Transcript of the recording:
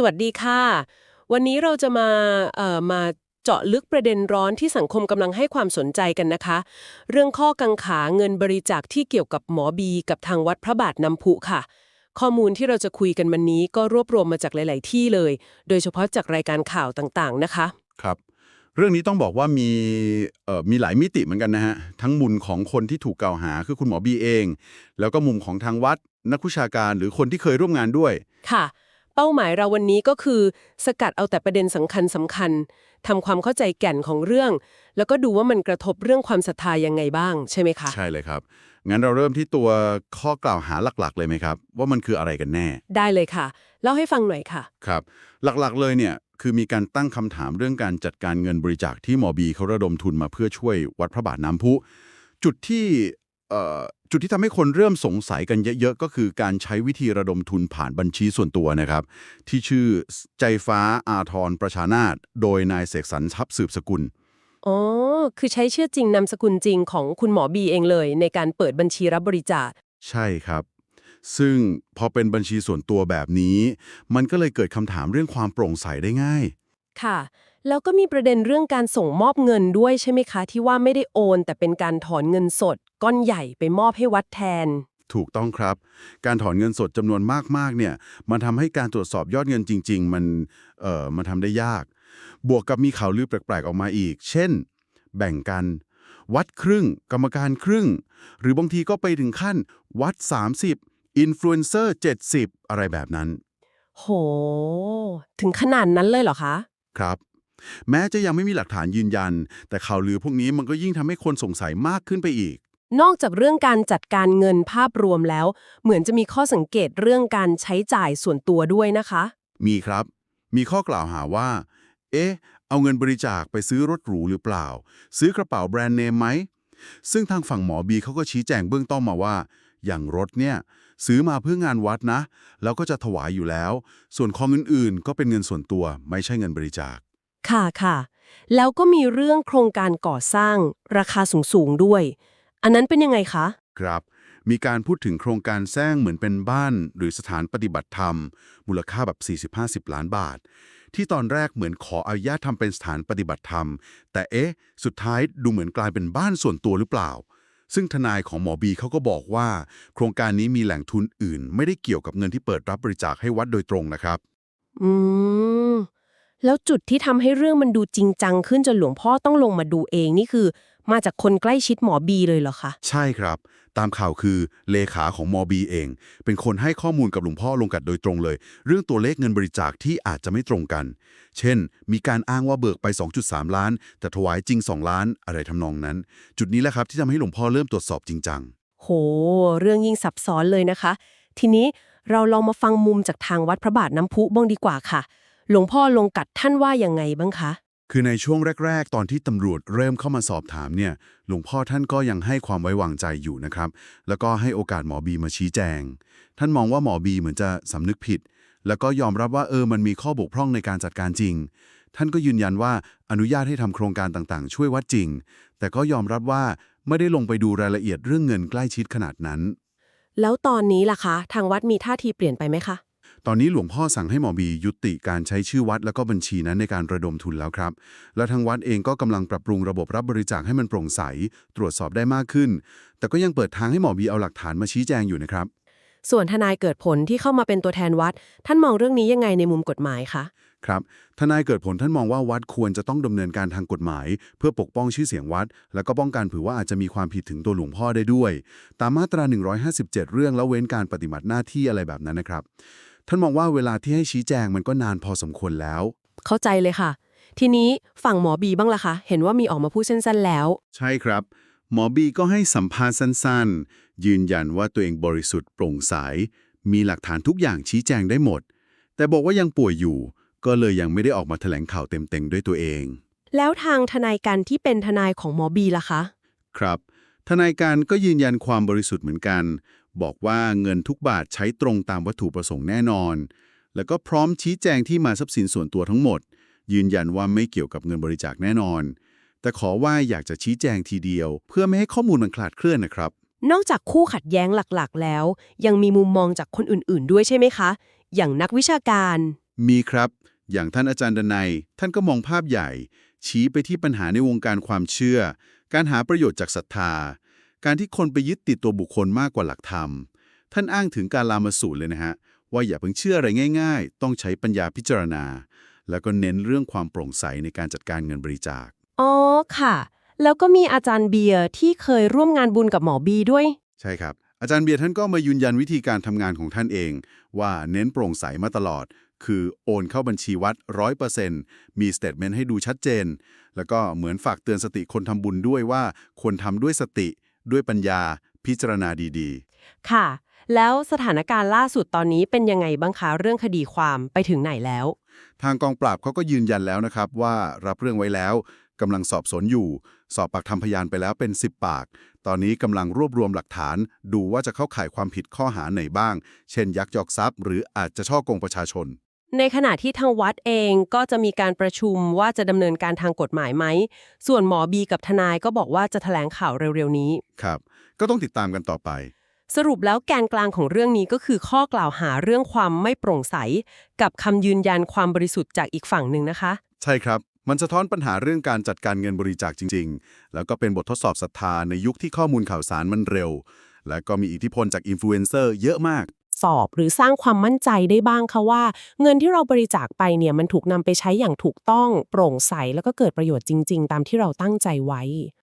สวัสดีค่ะ วันนี้เราจะมาเอ่อมาเจาะลึกประเด็นร้อนที่สังคมกำลังให้ความสนใจกันนะคะ เรื่องข้อกังขาเงินบริจาคที่เกี่ยวกับหมอบีกับทางวัดพระบาทน้ำพุค่ะ ข้อมูลที่เราจะคุยกันวันนี้ก็รวบรวมมาจากหลาย ๆ ที่เลย โดยเฉพาะจากรายการข่าวต่าง ๆ นะคะ ครับ เรื่องนี้ต้องบอกว่ามีเอ่อมีหลายมิติเหมือนกันนะฮะ ทั้งมุมของคนที่ถูกกล่าวหาคือคุณหมอบีเอง แล้วก็มุมของทางวัดนักวิชาการหรือคนที่เคยร่วมงานด้วย ค่ะ เป้าหมายเราวันนี้ก็คือ สกัดเอาแต่ประเด็นสำคัญสำคัญทำความเข้าใจแก่นของเรื่อง แล้วก็ดูว่ามันกระทบเรื่องความศรัทธายังไงบ้างใช่ไหมคะ ใช่เลยครับ งั้นเราเริ่มที่ตัวข้อกล่าวหาหลักๆ เลยไหมครับ ว่ามันคืออะไรกันแน่ ได้เลยค่ะเล่าให้ฟังหน่อยค่ะ ครับ หลักๆเลยเนี่ยคือมีการตั้งคำถามเรื่องการจัดการเงินบริจาคที่หมอบีเขาระดมทุนมาเพื่อช่วยวัดพระบาทน้ำพุ จุดที่เอ่อ จุดที่ทำให้คนเริ่มสงสัยกันเยอะๆ ก็คือการใช้วิธีระดมทุนผ่านบัญชีส่วนตัวนะครับ ที่ชื่อใจฟ้าอาทรประชานาตโดยนายเสกสรรทับสืบสกุลอ๋อ คือใช้ชื่อจริงนามสกุลจริงของคุณหมอบีเองเลย ในการเปิดบัญชีรับบริจาค ใช่ครับ ซึ่งพอเป็นบัญชีส่วนตัวแบบนี้ มันก็เลยเกิดคำถามเรื่องความโปร่งใสได้ง่าย ค่ะ แล้วก็มีประเด็นเรื่องการส่งมอบเงินด้วยใช่ไหมคะ ที่ว่าไม่ได้โอน แต่เป็นการถอนเงินสด ก้อนใหญ่ไปมอบให้วัดแทน ถูกต้องครับ การถอนเงินสดจำนวนมากๆเนี่ยมันทำให้การตรวจสอบยอดเงินจริง ๆ มันเอ่อมันทำได้ยาก บวกกับมีข่าวลือแปลกๆออกมาอีก เช่น แบ่งกัน วัดครึ่ง กรรมการครึ่ง หรือบางทีก็ไปถึงขั้น วัด 30อินฟลูเอนเซอร์70 อะไรแบบนั้น โห ถึงขนาดนั้นเลยเหรอคะ ครับ แม้จะยังไม่มีหลักฐานยืนยัน แต่ข่าวลือพวกนี้มันก็ยิ่งทำให้คนสงสัยมากขึ้นไปอีก นอกจากเรื่องการจัดการเงินภาพรวมแล้ว เหมือนจะมีข้อสังเกตเรื่องการใช้จ่ายส่วนตัวด้วยนะคะ มีครับ มีข้อกล่าวหาว่า เอ๊ะ เอาเงินบริจาคไปซื้อรถหรูหรือเปล่า ซื้อกระเป๋าแบรนด์เนมไหมซึ่งทางฝั่งหมอบีเขาก็ชี้แจงเบื้องต้นมาว่า อย่างรถเนี่ย ซื้อมาเพื่องานวัดนะ แล้วก็จะถวายอยู่แล้ว ส่วนของอื่นๆ ก็เป็นเงินส่วนตัวไม่ใช่เงินบริจาค ค่ะค่ะ แล้วก็มีเรื่องโครงการก่อสร้างราคาสูงๆด้วย อันนั้นเป็นยังไงคะ ครับ มีการพูดถึงโครงการสร้างเหมือนเป็นบ้านหรือสถานปฏิบัติธรรม มูลค่าแบบ 40-50 ล้านบาท ที่ตอนแรกเหมือนขออนุญาตทำเป็นสถานปฏิบัติธรรม แต่เอ๊ะ สุดท้ายดูเหมือนกลายเป็นบ้านส่วนตัวหรือเปล่า ซึ่งทนายของหมอบีเขาก็บอกว่า โครงการนี้มีแหล่งทุนอื่น ไม่ได้เกี่ยวกับเงินที่เปิดรับบริจาคให้วัดโดยตรงนะครับ อืม แล้วจุดที่ทำให้เรื่องมันดูจริงจังขึ้นจนหลวงพ่อต้องลงมาดูเองนี่คือ มาจากคนใกล้ชิดหมอบีเลยเหรอคะ ใช่ครับ ตามข่าวคือเลขาของมอบีเอง เป็นคนให้ข้อมูลกับหลวงพ่อลงกัดโดยตรงเลย เรื่องตัวเลขเงินบริจาคที่อาจจะไม่ตรงกัน เช่น มีการอ้างว่าเบิกไป 2.3 ล้าน แต่ถวายจริง 2 ล้านอะไรทำนองนั้น จุดนี้แหละครับที่ทำให้หลวงพ่อเริ่มตรวจสอบจริงจังโห เรื่องยิ่งซับซ้อนเลยนะคะ ทีนี้เราลองมาฟังมุมจากทางวัดพระบาทน้ำพุบ้างดีกว่าค่ะ หลวงพ่อลงกัดท่านว่ายังไงบ้างคะ คือในช่วงแรก ๆ ตอนที่ตำรวจเริ่มเข้ามาสอบถามเนี่ย หลวงพ่อท่านก็ยังให้ความไว้วางใจอยู่นะครับ แล้วก็ให้โอกาสหมอบีมาชี้แจง ท่านมองว่าหมอบีเหมือนจะสำนึกผิด แล้วก็ยอมรับว่าเออมันมีข้อบกพร่องในการจัดการจริง ท่านก็ยืนยันว่าอนุญาตให้ทำโครงการต่างๆ ช่วยวัดจริง แต่ก็ยอมรับว่าไม่ได้ลงไปดูรายละเอียดเรื่องเงินใกล้ชิดขนาดนั้น แล้วตอนนี้ล่ะคะ ทางวัดมีท่าทีเปลี่ยนไปไหมคะ ตอนนี้หลวงพ่อสั่งให้หมอบียุติการใช้ชื่อวัดแล้วก็บัญชีนั้นในการระดมทุนแล้วครับ และทางวัดเองก็กำลังปรับปรุงระบบรับบริจาคให้มันโปร่งใส ตรวจสอบได้มากขึ้น แต่ก็ยังเปิดทางให้หมอบีเอาหลักฐานมาชี้แจงอยู่นะครับ ส่วนทนายเกิดผลที่เข้ามาเป็นตัวแทนวัด ท่านมองเรื่องนี้ยังไงในมุมกฎหมายคะครับทนายเกิดผลท่านมองว่าวัดควรจะต้องดำเนินการทางกฎหมาย เพื่อปกป้องชื่อเสียงวัด แล้วก็ป้องกันเผื่อว่าอาจจะมีความผิดถึงตัวหลวงพ่อได้ด้วย ตามมาตรา 157 เรื่องแล้วเว้นการปฏิบัติหน้าที่อะไรแบบนั้นนะครับ ท่านมองว่าเวลาที่ให้ชี้แจงมันก็นานพอสมควรแล้ว เข้าใจเลยค่ะ ทีนี้ฝั่งหมอบีบ้างล่ะคะ เห็นว่ามีออกมาพูดสั้นๆแล้ว ใช่ครับ หมอบีก็ให้สัมภาษณ์สั้นๆ ยืนยันว่าตัวเองบริสุทธิ์โปร่งใส มีหลักฐานทุกอย่างชี้แจงได้หมด แต่บอกว่ายังป่วยอยู่ ก็เลยยังไม่ได้ออกมาแถลงข่าวเต็มๆด้วยตัวเอง แล้วทางทนายกันที่เป็นทนายของหมอบีล่ะคะ ครับ ทนายการก็ยืนยันความบริสุทธิ์เหมือนกัน บอกว่าเงินทุกบาทใช้ตรงตามวัตถุประสงค์แน่นอน แล้วก็พร้อมชี้แจงที่มาทรัพย์สินส่วนตัวทั้งหมด ยืนยันว่าไม่เกี่ยวกับเงินบริจาคแน่นอน แต่ขอว่าอยากจะชี้แจงทีเดียว เพื่อไม่ให้ข้อมูลมันคลาดเคลื่อนนะครับ นอกจากคู่ขัดแย้งหลักๆ แล้ว ยังมีมุมมองจากคนอื่นๆ ด้วยใช่ไหมคะ อย่างนักวิชาการ มีครับ อย่างท่านอาจารย์ดนัย ท่านก็มองภาพใหญ่ ชี้ไปที่ปัญหาในวงการความเชื่อ การหาประโยชน์จากศรัทธา การที่คนไปยึดติดตัวบุคคลมากกว่าหลักธรรม ท่านอ้างถึงการลามาสูตรเลยนะฮะ ว่าอย่าเพิ่งเชื่ออะไรง่าย ๆ ต้องใช้ปัญญาพิจารณา แล้วก็เน้นเรื่องความโปร่งใสในการจัดการเงินบริจาค อ๋อค่ะ แล้วก็มีอาจารย์เบียร์ที่เคยร่วมงานบุญกับหมอบีด้วย ใช่ครับ อาจารย์เบียร์ท่านก็มายืนยันวิธีการทำงานของท่านเอง ว่าเน้นโปร่งใสมาตลอด คือโอนเข้าบัญชีวัด100%มีสเตทเมนต์ให้ดูชัดเจน แล้วก็เหมือนฝากเตือนสติคนทำบุญด้วยว่าควรทำด้วยสติ ด้วยปัญญาพิจารณาดีค่ะ แล้วสถานการณ์ล่าสุดตอนนี้เป็นยังไงบ้างคะเรื่องคดีความไปถึงไหนแล้วๆทางกองปราบเขาก็ยืนยันแล้วนะครับว่ารับเรื่องไว้แล้วกำลังสอบสวนอยู่ สอบปากคำพยานไปแล้วเป็น 10 ปาก ตอนนี้กำลังรวบรวมหลักฐาน ดูว่าจะเข้าข่ายความผิดข้อหาไหนบ้าง เช่น ยักยอกทรัพย์ หรืออาจจะช่อโกงประชาชน ในขณะที่ทางวัดเองก็จะมีการประชุมว่าจะดำเนินการทางกฎหมายไหม ส่วนหมอบีกับทนายก็บอกว่าจะแถลงข่าวเร็วๆนี้ ครับ ก็ต้องติดตามกันต่อไป สรุปแล้วแกนกลางของเรื่องนี้ก็คือข้อกล่าวหาเรื่องความไม่โปร่งใส กับคำยืนยันความบริสุทธิ์จากอีกฝั่งหนึ่งนะคะ ใช่ครับ มันสะท้อนปัญหาเรื่องการจัดการเงินบริจาคจริง ๆ แล้วก็เป็นบททดสอบศรัทธาในยุคที่ข้อมูลข่าวสารมันเร็ว และก็มีอิทธิพลจากอินฟลูเอนเซอร์เยอะมาก สอบ หรือสร้างความมั่นใจได้บ้างคะว่า เงินที่เราบริจาคไปเนี่ยมันถูกนำไปใช้อย่างถูกต้องโปร่งใสแล้วก็เกิดประโยชน์จริง ๆ ตามที่เราตั้งใจไว้